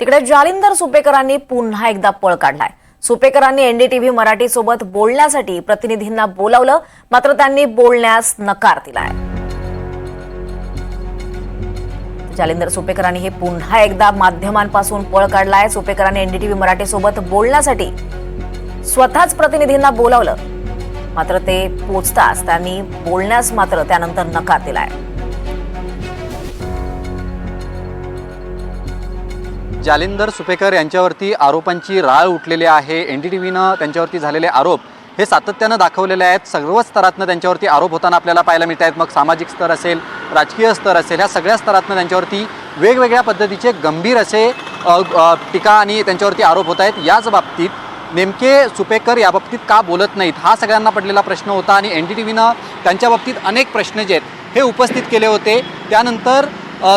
तिकडे जालिंदर सुपेकरांनी पुन्हा एकदा पळ काढलाय. सुपेकरांनी एनडीटीव्ही मराठी सोबत बोलण्यासाठी प्रतिनिधींना बोलावलं मात्र त्यांनी बोलण्यास नकार दिलाय. जालिंदर सुपेकरांनी हे पुन्हा एकदा माध्यमांपासून पळ काढलाय. सुपेकरांनी एनडीटीव्ही मराठी सोबत बोलण्यासाठी स्वतःच प्रतिनिधींना बोलावलं मात्र ते पोचताच त्यांनी बोलण्यास मात्र त्यानंतर नकार दिलाय. जालिंदर सुपेकर यांच्यावरती आरोपांची राळ उठलेली आहे. एन डी टी व्हीनं त्यांच्यावरती झालेले आरोप हे सातत्यानं दाखवलेले आहेत. सर्व स्तरातनं त्यांच्यावरती आरोप होताना आपल्याला पाहायला मिळत आहेत मग सामाजिक स्तर असेल राजकीय स्तर असेल ह्या सगळ्या स्तरातनं त्यांच्यावरती वेगवेगळ्या पद्धतीचे गंभीर असे टीका आणि त्यांच्यावरती आरोप होत आहेत याच बाबतीत नेमके सुपेकर याबाबतीत का बोलत नाहीत? हा सगळ्यांना पडलेला प्रश्न होता आणि एन डी टी व्हीनं त्यांच्या बाबतीत अनेक प्रश्न जे आहेत हे उपस्थित केले होते. त्यानंतर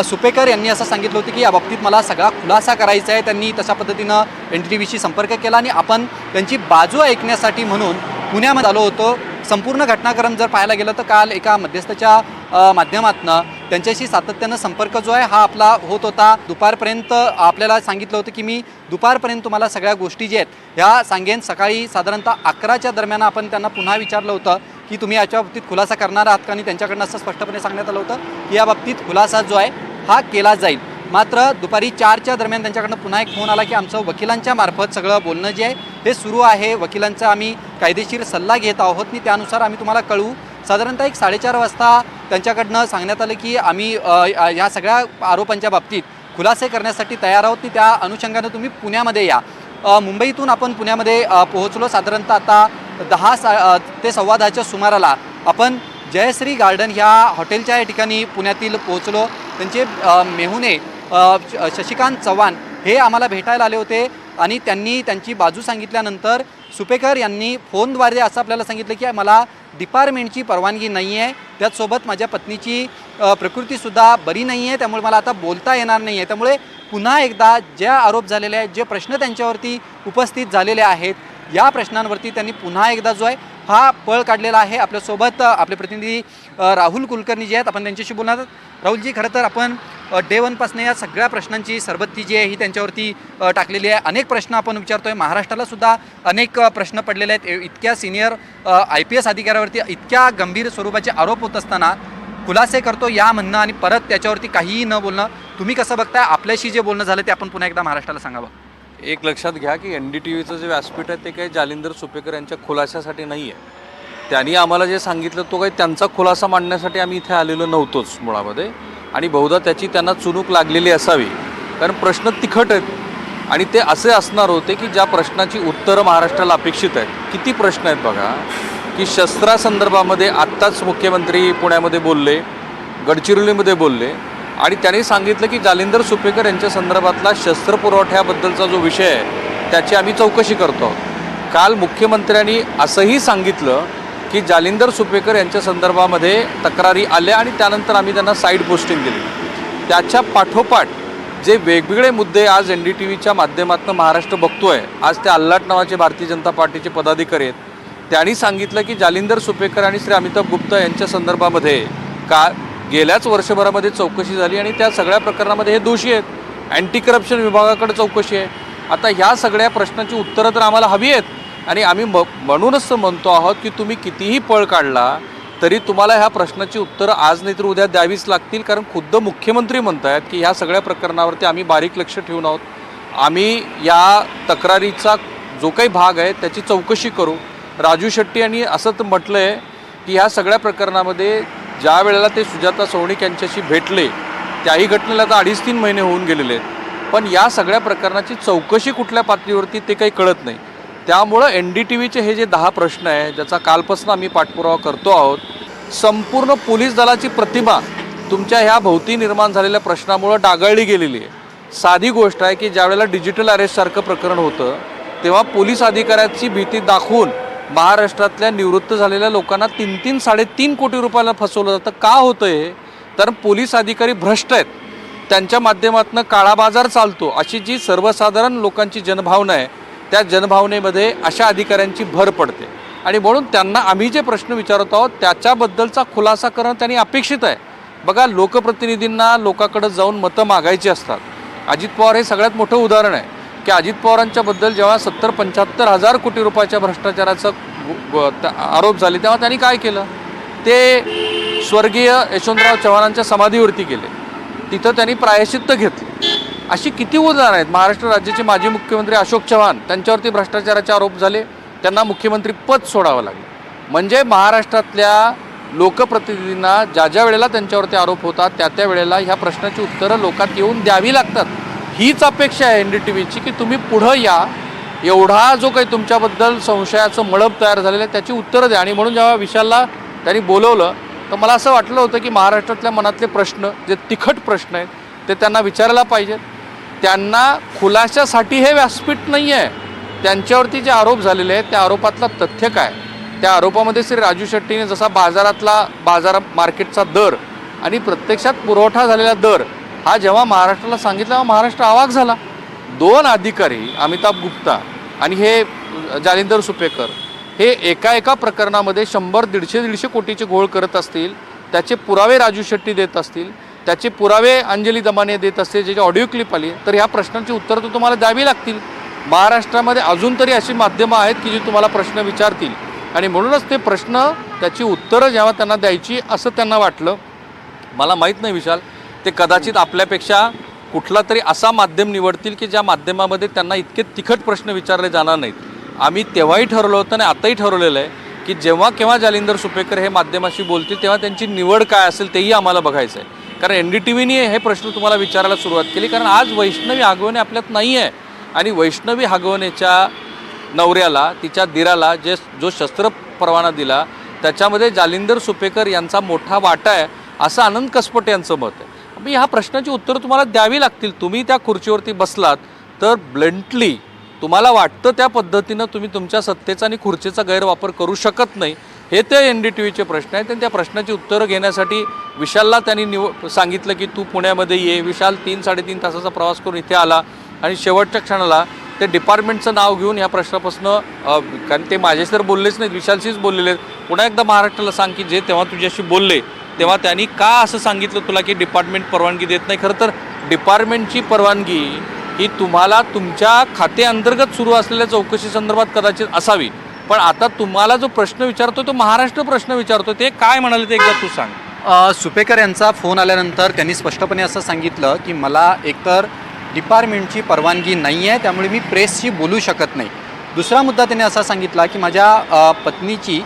सुपेकर यांनी असं सांगितलं होतं की या बाबतीत मला सगळा खुलासा करायचा आहे. त्यांनी तशा पद्धतीनं एन टी टी व्हीशी संपर्क केला आणि आपण त्यांची बाजू ऐकण्यासाठी म्हणून पुण्यामध्ये आलो होतो. संपूर्ण घटनाक्रम जर पाहायला गेलं तर काल एका मध्यस्थाच्या माध्यमातनं त्यांच्याशी सातत्यानं संपर्क जो आहे हा आपला होत होता. दुपारपर्यंत आपल्याला सांगितलं होतं की मी दुपारपर्यंत तुम्हाला सगळ्या गोष्टी ज्या आहेत ह्या सांगेन. सकाळी साधारणतः अकराच्या दरम्यान आपण त्यांना पुन्हा विचारलं होतं. की तुम्ही याच्या बाबतीत खुलासा करणार आहात का? आणि त्यांच्याकडनं असं स्पष्टपणे सांगण्यात आलं होतं की या बाबतीत खुलासा जो आहे हा केला जाईल. मात्र दुपारी चारच्या दरम्यान त्यांच्याकडनं पुन्हा एक फोन आला की आमचं वकिलांच्या मार्फत सगळं बोलणं जे आहे हे सुरू आहे. वकिलांचा आम्ही कायदेशीर सल्ला घेत आहोत. आणि त्यानुसार आम्ही तुम्हाला कळवू. साधारणतः एक साडेचार वाजता त्यांच्याकडनं सांगण्यात आलं की आम्ही ह्या सगळ्या आरोपांच्या बाबतीत खुलासे करण्यासाठी तयार आहोत. आणि त्या अनुषंगानं तुम्ही पुण्यामध्ये या. मुंबईतून आपण पुण्यामध्ये पोहोचलो. साधारणतः आता दहा सा ते सव्वा दहाच्या सुमाराला आपण जयश्री गार्डन ह्या हॉटेलच्या या ठिकाणी पुण्यातील पोहोचलो. त्यांचे मेहुणे शशिकांत चव्हाण हे आम्हाला भेटायला आले होते आणि त्यांनी त्यांची बाजू सांगितल्यानंतर सुपेकर यांनी फोनद्वारे असं आपल्याला सांगितलं की मला डिपार्टमेंटची परवानगी नाही आहे. त्याचसोबत माझ्या पत्नीची प्रकृतीसुद्धा बरी नाही आहे. त्यामुळे मला आता बोलता येणार नाही आहे. त्यामुळे पुन्हा एकदा ज्या आरोप झालेले आहेत जे प्रश्न त्यांच्यावरती उपस्थित झालेले आहेत या प्रश्नांवरती त्यांनी पुन्हा एकदा जो आहे हा पळ काढलेला आहे. आपल्यासोबत आपले प्रतिनिधी राहुल कुलकर्णी जे आहेत आपण त्यांच्याशी बोलणार राहुलजी खरं तर आपण डे वनपासून या सगळ्या प्रश्नांची सरबत्ती जी आहे ही त्यांच्यावरती टाकलेली आहे. अनेक प्रश्न आपण विचारतोय. महाराष्ट्राला सुद्धा अनेक प्रश्न पडलेले आहेत. ए- इतक्या सिनियर आय पी एस अधिकाऱ्यावरती इतक्या गंभीर स्वरूपाचे आरोप होत असताना खुलासे करतो या म्हणणं आणि परत त्याच्यावरती काहीही न बोलणं. तुम्ही कसं बघताय? आपल्याशी जे बोलणं झालं ते आपण पुन्हा एकदा महाराष्ट्राला सांगावं. एक लक्षात घ्या की एन डी टी व्हीचं जे व्यासपीठ आहे ते काही जालिंदर सुपेकर यांच्या खुलाशासाठी नाही आहे. त्यांनी आम्हाला जे सांगितलं तो काही त्यांचा खुलासा मांडण्यासाठी आम्ही इथे आलेलो नव्हतोच मुळामध्ये. आणि बहुधा त्याची त्यांना चुनूक लागलेली असावी. कारण प्रश्न तिखट आहेत. आणि ते असे असणार होते की ज्या प्रश्नाची उत्तरं महाराष्ट्राला अपेक्षित आहेत. किती प्रश्न आहेत बघा की शस्त्रासंदर्भामध्ये आत्ताच मुख्यमंत्री पुण्यामध्ये बोलले गडचिरोलीमध्ये बोलले आणि त्यांनी सांगितलं की जालिंदर सुपेकर यांच्या संदर्भातला शस्त्र पुरवठ्याबद्दलचा जो विषय आहे त्याची आम्ही चौकशी करतो. काल मुख्यमंत्र्यांनी असंही सांगितलं की जालिंदर सुपेकर यांच्या संदर्भामध्ये तक्रारी आल्या आणि त्यानंतर आम्ही त्यांना साईड पोस्टिंग दिली. त्याच्या पाठोपाठ जे वेगवेगळे मुद्दे आज एन डी टी व्हीच्या माध्यमातून महाराष्ट्र बघतोय आज ते अल्लाट नावाचे भारतीय जनता पार्टीचे पदाधिकारी आहेत त्यांनी सांगितलं की जालिंदर सुपेकर आणि श्री अमिताभ गुप्ता यांच्या संदर्भामध्ये का गेल्याच वर्षभरामध्ये चौकशी झाली आणि त्या सगळ्या प्रकरणामध्ये हे दोषी आहेत. अँटी करप्शन विभागाकडे चौकशी आहे. आता ह्या सगळ्या प्रश्नांची उत्तरं तर आम्हाला हवी आहेत. आणि आम्ही म म्हणूनच म्हणतो आहोत की तुम्ही कितीही पळ काढला तरी तुम्हाला ह्या प्रश्नाची उत्तरं आज नाही तर उद्या द्यावीच लागतील. कारण खुद्द मुख्यमंत्री म्हणत आहेत की ह्या सगळ्या प्रकरणावरती आम्ही बारीक लक्ष ठेवून आहोत. आम्ही या तक्रारीचा जो काही भाग आहे त्याची चौकशी करू. राजू शेट्टी यांनी असं तर म्हटलं आहे की ह्या सगळ्या प्रकरणामध्ये ज्या वेळेला ते सुजाता सौनिक यांच्याशी भेटले त्याही घटनेला आता अडीच तीन महिने होऊन गेलेले आहेत. पण या सगळ्या प्रकरणाची चौकशी कुठल्या पातळीवरती ते काही कळत नाही. त्यामुळं एन डी टी व्हीचे हे जे दहा प्रश्न आहे ज्याचा कालपासून आम्ही पाठपुरावा करतो आहोत संपूर्ण पोलीस दलाची प्रतिमा तुमच्या ह्या भोवती निर्माण झालेल्या प्रश्नामुळं डागाळली गेलेली आहे. साधी गोष्ट आहे की ज्यावेळेला डिजिटल अरेस्टसारखं प्रकरण होतं तेव्हा पोलीस अधिकाऱ्याची भीती दाखवून महाराष्ट्रातल्या निवृत्त झालेल्या लोकांना तीन तीन साडेतीन कोटी रुपयाला फसवलं जातं. का होतं हे तर पोलीस अधिकारी भ्रष्ट आहेत. त्यांच्या माध्यमातून काळा बाजार चालतो. अशी जी सर्वसाधारण लोकांची जनभावना आहे त्या जनभावनेमध्ये अशा अधिकाऱ्यांची भर पडते. आणि म्हणून त्यांना आम्ही जे प्रश्न विचारत आहोत त्याच्याबद्दलचा खुलासा करणं त्यांनी अपेक्षित आहे. बघा लोकप्रतिनिधींना लोकांकडे जाऊन मतं मागायची असतात. अजित पवार हे सगळ्यात मोठं उदाहरण आहे. की अजित पवारांच्याबद्दल जेव्हा सत्तर पंच्याहत्तर हजार कोटी रुपयाच्या भ्रष्टाचाराचा आरोप झाले तेव्हा त्यांनी काय केलं? ते स्वर्गीय यशवंतराव चव्हाणांच्या समाधीवरती गेले. तिथं त्यांनी प्रायश्चित्त घेतले. अशी किती उदाहरणं आहेत? महाराष्ट्र राज्याचे माजी मुख्यमंत्री अशोक चव्हाण त्यांच्यावरती भ्रष्टाचाराचे आरोप झाले. त्यांना मुख्यमंत्री पद सोडावं लागलं. म्हणजे महाराष्ट्रातल्या लोकप्रतिनिधींना ज्या ज्या वेळेला त्यांच्यावरती आरोप होतात त्या त्या वेळेला ह्या प्रश्नाची उत्तरं लोकात येऊन द्यावी लागतात. हीच अपेक्षा आहे एन डी टी व्हीची की तुम्ही पुढं या. एवढा जो काही तुमच्याबद्दल संशयाचं मळब तयार झालेलं आहे त्याची उत्तरं द्या. आणि म्हणून जेव्हा विशालला त्यांनी बोलवलं तर मला असं वाटलं होतं की महाराष्ट्रातल्या मनातले प्रश्न जे तिखट प्रश्न आहेत ते त्यांना विचारायला पाहिजेत. त्यांना खुलाशासाठी हे व्यासपीठ नाही आहे. त्यांच्यावरती जे आरोप झालेले आहेत त्या आरोपातलं तथ्य काय? त्या आरोपामध्ये श्री राजू शेट्टीने जसा बाजारातला बाजार मार्केटचा दर आणि प्रत्यक्षात पुरवठा झालेला दर हा जेव्हा महाराष्ट्राला सांगितला तेव्हा महाराष्ट्र आवाक झाला. दोन अधिकारी अमिताभ गुप्ता आणि हे जालिंदर सुपेकर हे एका एका प्रकरणामध्ये शंभर दीडशे दीडशे कोटीचे घोळ करत असतील त्याचे पुरावे राजू शेट्टी देत असतील त्याचे पुरावे अंजली दमाने देत असतील ज्याची ऑडिओ क्लिप आली तर ह्या प्रश्नांची उत्तरं तर तुम्हाला द्यावी लागतील. महाराष्ट्रामध्ये अजून तरी अशी माध्यमं आहेत की जी तुम्हाला प्रश्न विचारतील. आणि म्हणूनच ते प्रश्न त्याची उत्तरं जेव्हा त्यांना द्यायची असं त्यांना वाटलं. मला माहीत नाही विशाल ते कदाचित आपल्यापेक्षा कुठला तरी असा माध्यम निवडतील की ज्या माध्यमामध्ये त्यांना इतके तिखट प्रश्न विचारले जाणार नाहीत. आम्ही तेव्हाही ठरवलं होतं आणि आताही ठरवलेलं आहे की जेव्हा केव्हा जालिंदर सुपेकर हे माध्यमाशी बोलतील तेव्हा त्यांची निवड काय असेल तेही आम्हाला बघायचं आहे. कारण एन डी टी व्हीने हे प्रश्न तुम्हाला विचारायला सुरुवात केली कारण आज वैष्णवी हागवणे आपल्यात नाही आहे. आणि वैष्णवी हागवणेच्या नवऱ्याला तिच्या दिराला जे जो शस्त्र परवाना दिला त्याच्यामध्ये जालिंदर सुपेकर यांचा मोठा वाटा आहे असं आनंद कसपट यांचं मत आहे. मी ह्या प्रश्नाची उत्तरं तुम्हाला द्यावी लागतील. तुम्ही त्या खुर्चीवरती बसलात तर ब्लंटली तुम्हाला वाटतं त्या पद्धतीनं तुम्ही तुमच्या सत्तेचा आणि खुर्चीचा गैरवापर करू शकत नाही. हे ते एन डी टी व्हीचे प्रश्न आहेत आणि त्या प्रश्नाची उत्तरं घेण्यासाठी विशालला त्यांनी निव सांगितलं की तू पुण्यामध्ये ये. विशाल तीन साडेतीन तासाचा प्रवास करून इथे आला आणि शेवटच्या क्षणाला ते डिपार्टमेंटचं नाव घेऊन ह्या प्रश्नापासून कारण ते माझ्याशी तर बोललेच नाहीत विशालशीच बोललेले आहेत. पुन्हा एकदा महाराष्ट्राला सांग की जे तेव्हा तुझ्याशी बोलले तेव्हा त्यांनी का असं सांगितलं तुला की डिपार्टमेंट परवानगी देत नाही? खरं तर डिपार्टमेंटची परवानगी ही तुम्हाला तुमच्या खातेअंतर्गत सुरू असलेल्या चौकशी संदर्भात कदाचित असावी. पण आता तुम्हाला जो प्रश्न विचारतो तो महाराष्ट्र प्रश्न विचारतो ते काय म्हणाले ते एकदा तू सांग. सुपेकर यांचा फोन आल्यानंतर त्यांनी स्पष्टपणे असं सांगितलं की मला एकतर डिपार्टमेंटची परवानगी नाही आहे त्यामुळे मी प्रेसशी बोलू शकत नाही. दुसरा मुद्दा त्याने असा सांगितला की माझ्या पत्नीची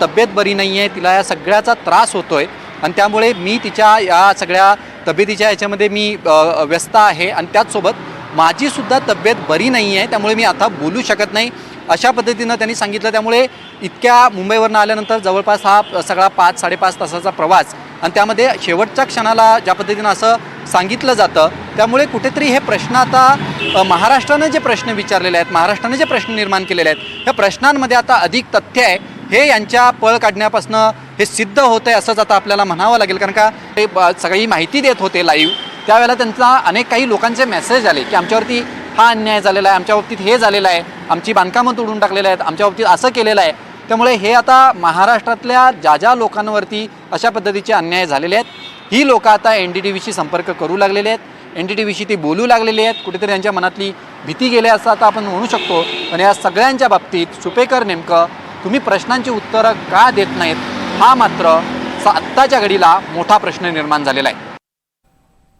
तब्येत बरी नाही आहे तिला या सगळ्याचा त्रास होतो आहे आणि त्यामुळे मी तिच्या या सगळ्या तब्येतीच्या याच्यामध्ये मी व्यस्त आहे. आणि त्याचसोबत माझीसुद्धा तब्येत बरी नाही आहे त्यामुळे मी आता बोलू शकत नाही. अशा पद्धतीनं त्यांनी सांगितलं. त्यामुळे इतक्या मुंबईवरनं आल्यानंतर जवळपास हा सगळा पाच साडेपाच तासाचा प्रवास आणि त्यामध्ये शेवटच्या क्षणाला ज्या पद्धतीनं असं सांगितलं जातं त्यामुळे कुठेतरी हे प्रश्न आता महाराष्ट्रानं जे प्रश्न विचारलेले आहेत महाराष्ट्राने जे प्रश्न निर्माण केलेले आहेत ह्या प्रश्नांमध्ये आता अधिक तथ्य आहे. हे यांच्या पळ काढण्यापासनं हे सिद्ध होतं आहे असंच आता आपल्याला म्हणावं लागेल. कारण का ते ब- सगळी माहिती देत होते लाईव्ह त्यावेळेला त्यांचा अनेक काही लोकांचे मेसेज आले की आमच्यावरती हा अन्याय झालेला आहे आमच्या बाबतीत हे झालेलं आहे आमची बांधकामं तोडून टाकलेलं आहेत आमच्या बाबतीत असं केलेलं आहे. त्यामुळे हे आता महाराष्ट्रातल्या ज्या ज्या लोकांवरती अशा पद्धतीचे अन्याय झालेले आहेत ही लोकं आता एन डी टी व्हीशी संपर्क करू लागलेले आहेत. एन डी टी व्हीशी ती बोलू लागलेली आहेत. कुठेतरी त्यांच्या मनातली भीती गेली असं आता आपण म्हणू शकतो. पण या सगळ्यांच्या बाबतीत सुपेकर नेमकं तुम्ही प्रश्नांची उत्तरं का देत नाहीत? हा मात्र आत्ताच्या घडीला मोठा प्रश्न निर्माण झालेला आहे.